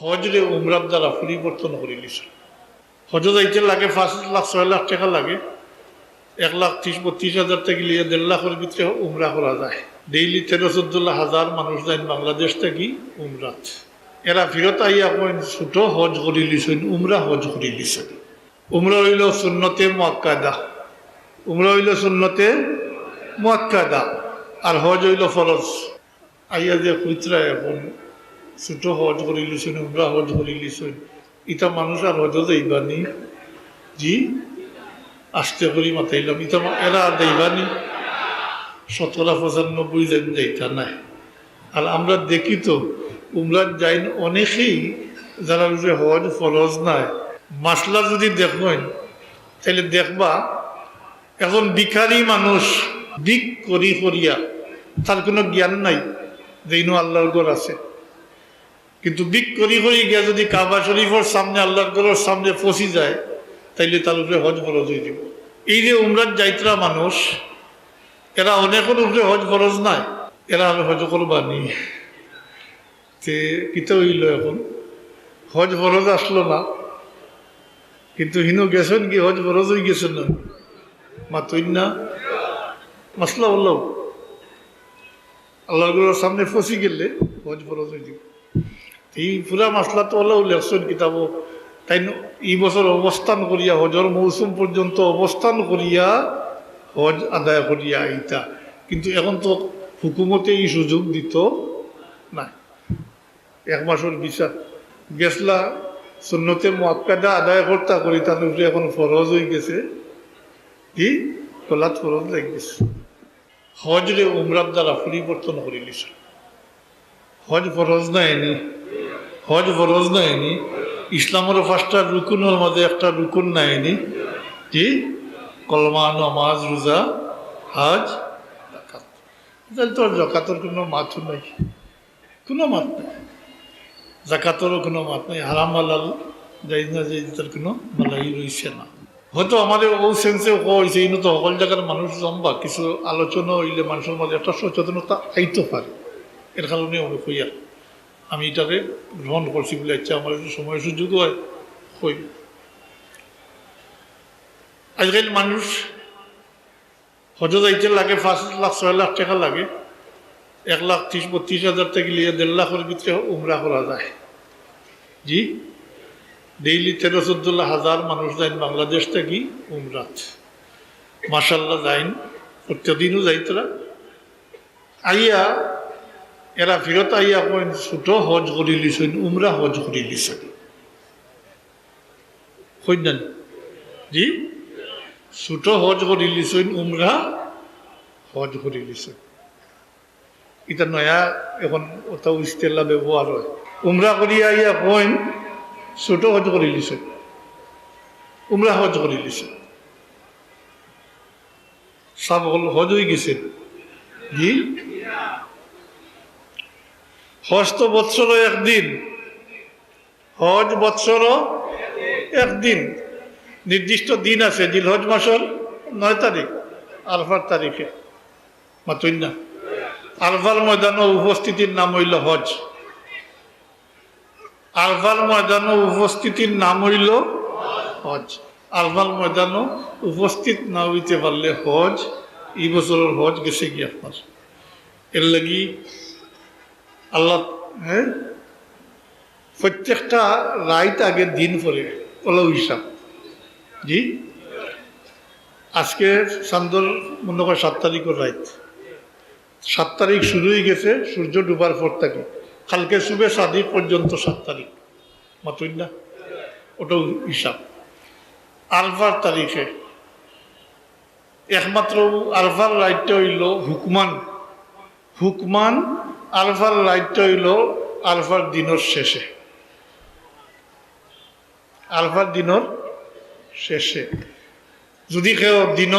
হজরে উমরার দ্বারা পরিবর্তন করে নিছে। হজ যাইতে লাগে পাঁচ লাখ, ছয় লাখ টাকা লাগে। এক লাখ ত্রিশ, বত্রিশ হাজার থেকে লিয়ে দেড় লাখের ভিতরে উমরা করা যায়। ডেইলি তেরো, চোদ্দ হাজার মানুষ যায় বাংলাদেশ থেকে উমরাত। এরা ফিরত আইয়া কইন ছোট হজ করি লিছেন উমরা হজ করি লিছেন উমরা হইল সুন্নতে মোয়াক্কাদা। উমরা হইল সুন্নতে মোয়াক্কাদা। আর হজ হইল ফরজ। আইয়া যে কইতরা এখন ছোট হজ করি লিছেন উমরা হজ করি লিছেন ইটা মানুষ আর হজ যাইবানি জি আস্তে করি মাতাইলাম। ইটা এরা আর যাইবানি শতকরা পঁচানব্বই জন যাইতা নাই। আর আমরা দেখি তো উমরাত যাইন অনেকেই যারা যে হজ ফরজ নাই। মাসলা যদি দেখবেন তাহলে দেখবা, এখন ভিখারি মানুষ দিক করি করিয়া, তার কোনো জ্ঞান নাই যে আল্লাহর ঘর আছে। কিন্তু বিক করি করি গিয়া যদি কাবা শরীফের সামনে আল্লাহর ঘরের সামনে ফসি যায়, তাইলে তার উপরে হজ ফরজ হয়ে দিব এই যে উমরাত যাইতরা মানুষ, এরা অনেকের উপরে হজ ফরজ নাই, এরা আমি হজ করবানি। তে কিতা হইল এখন। হজ ফরজ আসলো না, কিন্তু হিনু গেছেন কি, হজ ফরজ হয়ে গেছেন না? মাতই না? মাসলা বলল আল্লাহগুলোর সামনে ফসি গেলে হজ ফরজ হয়ে দিব এই পুরা মাসলা তো হলেও লেখছেন কিতাব তাই এই বছর অবস্থান করিয়া হজর মৌসুম পর্যন্ত অবস্থান করিয়া হজ আদায় করিয়া আইতা কিন্তু এখন তো হুকুমতে এই সুযোগ দিত না এক মাসের বিচার গেছলা সুন্নতে মোয়াক্কাদা আদায় কর্তা করি তার উপরে এখন ফরজ হয়ে গেছে। কি কলাত ফরজ লেগে গেছে। হজরে উমরার দ্বারা পরিবর্তন করে নিছে। হজ ফরজ নাইনি হজ ফরজ নাইনি ইসলামের পাঁচটা রুকুনের মধ্যে একটা রুকুন নাইনি কি? কলমা, নমাজ, রোজা, হাজ জাকাত তোর জাকাতের কোনো মাথু নাই। কোনো মাত নাই। জাকাতেরও কোনো মাত নাই। হারাম, হালাল, যাই না যাই তার কোনো মালাই রয়েছে না। হয়তো আমাদের ও সেন্সে হয়েছে এই তো সকল জায়গার মানুষ জমবা। কিছু আলোচনা হইলে মানুষের মধ্যে একটা সচেতনতা আইতে পারে। এর কারণে আমি কইয়া, আমি এটাকে গ্রহণ করছি বলে ইচ্ছা আমার একটু সময় সুযোগ হয় হই আজকাল মানুষ হজ যাইতে লাগে পাঁচ লাখ, ছয় লাখ টাকা লাগে, এক লাখ ত্রিশ, বত্রিশ হাজার থেকে লিয়ে দেড় লাখের ভিতরে উমরা করা যায়। জি? ডেইলি তেরো, চোদ্দ লাখ হাজার মানুষ যায় বাংলাদেশ থেকে উমরাত। মাসাল্লাহ যাইন, প্রত্যেকদিনও যাইতরা আইয়া এরা ফিরত আইয়া কইন ছোট হজ করি লিছেন, উমরা হজ করি লিছেন। কইনান, জি, ছোট হজ করি লিছেন, উমরা হজ করি লিছেন। এটা নয়া এখন ওটা ইস্তেলা ব্যবহার হয়। উমরা করি আইয়া কইন ছোট হজ করি লিছেন, উমরা হজ করি লিছেন। সব হল হজ হয়ে গেছে। জি? হজ তো একদিন। হজ বৎসর একদিন। নির্দিষ্ট দিন আছে, জিলহজ মাসের নয় তারিখ আলফার তারিখে। মাতুন না। আলফার ময়দান উপস্থিতির নাম হইল হজ। আলফার ময়দান উপস্থিতির নাম হইল হজ। আলফার ময়দান উপস্থিত না হইতে পারলে হজ, এই বছরের হজ গেছে কি আপনার? এর লাগি আল্লাহ হ্যাঁ? প্রত্যেকটা রাইত আগে দিন পরে ওলা হিসাব। জি? আজকে চান্দর মনে হয় সাত তারিখের রাইত সাত তারিখ শুরু হয়ে গেছে, সূর্য ডুবার পর থেকে। কালকে শুভে সাদি পর্যন্ত সাত তারিখ। মাতুই না? ওটাও হিসাব। আলফার তারিখে। একমাত্র আলফার রাইটটা হইল হুকমান। হুকমান আলফার রাইটটা হইল আলফার দিনের শেষে। আলফার দিনের শেষে। যদি কেউ দিন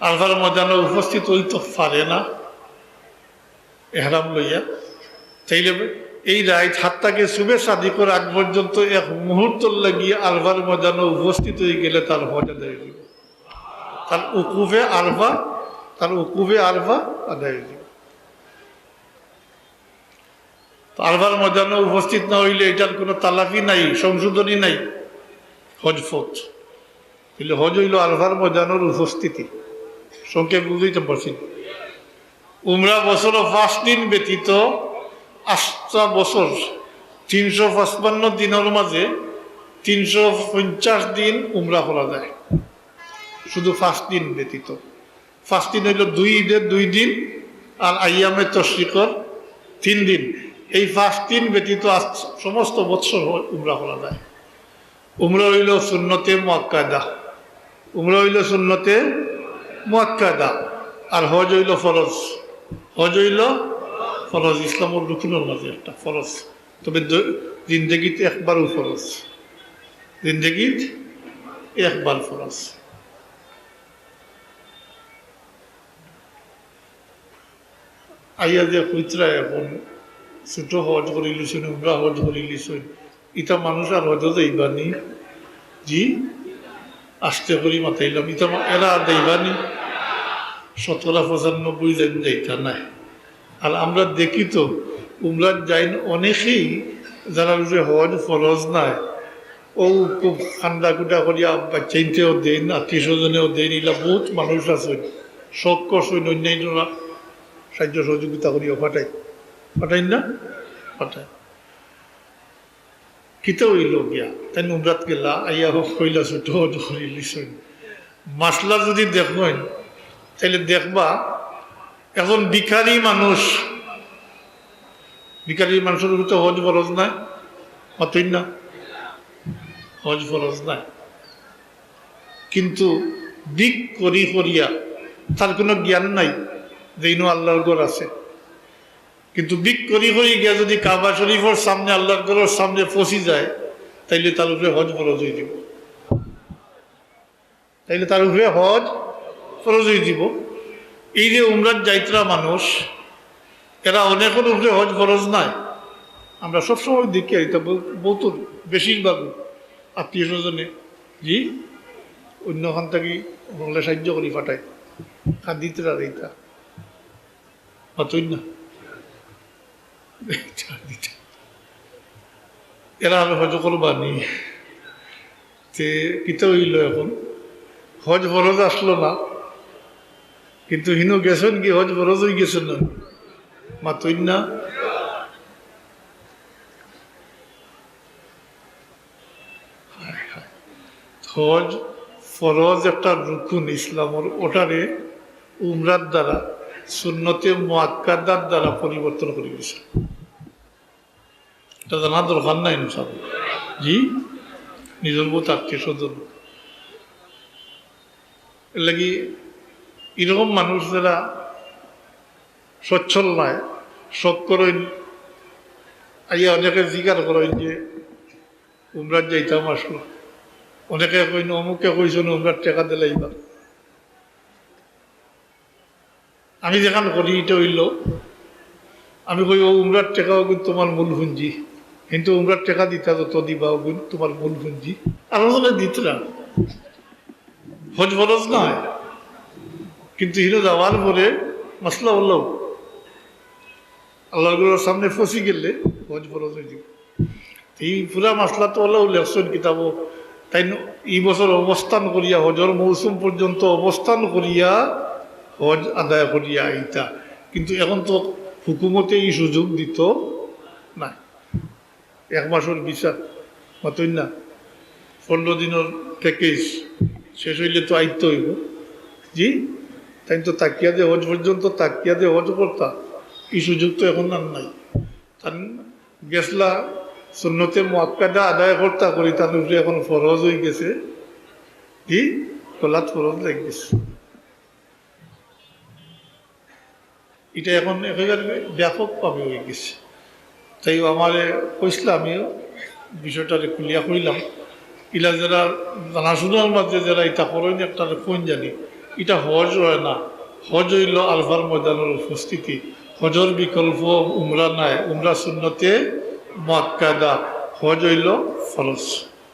আলফার ময়দানে উপস্থিত হইতে পারে না, এহরাম লইয়া, তাইলে এই রাইট হাতটাকে শুভে সাদিকর আগ পর্যন্ত এক মুহূর্ত লাগিয়ে আলফার ময়দানে উপস্থিত হয়ে গেলে তার হজ হইব। তার উকুফে আলফা, তার উকুফে আলফা আদায় হয়ে যাবে তো আরবার ময়দানে উপস্থিত না হইলে এটার কোনো তালাকি নাই, সংশোধনী নাই। হজ ফত কিন্তু হজ হইল আরবার ময়দানের উপস্থিতি। সংক্ষেপ বুঝতে পারছি। উমরা বছর পাঁচ দিন ব্যতীত আটটা বছর তিনশো পঁচপান্ন দিনের মাঝে তিনশো পঞ্চাশ দিন উমরা করা যায়। শুধু পাঁচ দিন ব্যতীত। পাঁচ দিন হইল দুই ঈদের দুই দিন আর আইয়ামে তশরিকর তিন দিন। এই পাঁচ তিন ব্যতীত সমস্ত বৎসর উমরা করা যায়। উমরা হইল শূন্যতে মোয়াক্কাদা। উমরা হইল শূন্যতে মোয়াক্কাদা। আর হজ হইল ফরজ। হজ হইল ফরজ। ইসলামের রুকুনের মাঝে একটা ফরজ। তবে জিন্দগিতে একবারও ফরজ। জিন্দগিত একবার ফরজ। আইয়া যে কইতরা এখন ছোট হজ করে লিছুন উমরা হজ করে লিছুন ইটা মানুষ আর হজ যাইবানি জি আস্তে করি মাতাইলাম ইটা এরা আর যাইবানি শতকরা পঁচানব্বই জন যাইতা নাই। আর আমরা দেখি তো উমরার যাইন অনেকেই যারা যে হজ ফরজ নাই। ও খুব ঠান্ডা কুটা করিয়া বাচ্চাইতেও দেন আত্মীয় স্বজনেও দেন এগুলা বহুত মানুষ আছে। শখ করছেন অন্যান্যরা সাহায্য সহযোগিতা করিও পাঠাই পাঠাই না? পাঠাই কিতে গিয়া? তাই উমরাত গেলা, আইয়া হোক মাসলা যদি দেখবেন তাহলে দেখবা এখন ভিখারি মানুষ, ভিখারি মানুষের তো হজ ফরজ নাই অতই না। হজ ফরজ নাই। কিন্তু দিক করি করিয়া, তার কোনো জ্ঞান নাই যে ইনো আল্লাহর ঘর আছে। কিন্তু বিক করি করি গিয়া যদি কাবা শরীফের সামনে, আল্লাহর ঘরের সামনে ফসি যায়, তাইলে তার উপরে হজ ফরজ হয়ে দিব তাইলে তার উপরে হজ ফরজ হয়ে দিব এই যে উমরার যাইত্রা মানুষ, এরা অনেকের উপরে হজ ফরজ নাই। আমরা সবসময় দেখি, এটা বহুত বেশিরভাগ আত্মীয় স্বজনে জি? অন্যখান থেকে বলে সাহায্য করি, পাঠায়। খাদিতে আর এইটা। অতই না। এরা আমি হজ করবানি তে কিতে হইল এখন। হজ ফরজ আসলো না। কিন্তু হিনু গেছেন কি? হজ ফরজ হয়ে গেছেন না? মাতই না। হজ ফরজ একটা রুকুন ইসলামর ওটারে উমরার দ্বারা সুন্নতে মোয়াক্কাদার দ্বারা পরিবর্তন করে গেছে জানা দরকার নাই জি? নিজের বোধ আত্মীয় লাগি এরকম মানুষ যারা সচ্ছল নয় শখ করেন। আইয়া অনেকে জিজ্ঞার করেন যে উমরার যাইতাম আসলো। অনেকে কইন, অমুকে কইছেন উমরার টেকা দিলে আমি যেখান করি, এটা হইল, আমি কই উমরার টেকাও কিন্তু তোমার মূল পুঞ্জি। কিন্তু উমরার টেকা দিতা যত দিবা কিন্তু তোমার মূল পুঞ্জি। আলোচনা দিত না হজ ফরজ নয়। কিন্তু হিরো যাওয়ার পরে মশলা হলো আল্লাহগুলোর সামনে ফসি গেলে হজ ফরজ হয়ে যাবে। এই পুরা মশলা তো হলো লেখছেন কিতাব তাই এই বছর অবস্থান করিয়া, হজর মৌসুম পর্যন্ত অবস্থান করিয়া হজ আদায় করিয়া আইতা। কিন্তু এখন তো হুকুমতে এই সুযোগ দিত না এক মাসের বিচার মতই না। পনেরো দিনের প্যাকেজ শেষ হইলে তো আইতে হইব। জি, তাই তো তাকিয়া দিয়ে হজ পর্যন্ত তাকিয়া দিয়ে হজ করতা এই সুযোগ তো এখন আর নাই। তার গেছলা সুন্নতে মোয়াক্কাদা আদায় করতা করি তার উপরে এখন ফরজ হয়ে গেছে। কি কলাত ফরজ লেগে এটা এখন একেবারে ব্যাপকভাবে হয়ে গেছে। তাই আমার কইছিল, আমিও বিষয়টা ক্লিয়া করিলাম ইলা যারা জানাশোনার মাঝে যারা এটা করেন, একটা কোন জানি, এটা হজ হয় না। হজ হইল আলফার ময়দানের উপস্থিতি। হজর বিকল্প উমরা নাই, উমরা শূন্যতে মক্কাদা। হজ হইল ফরজ।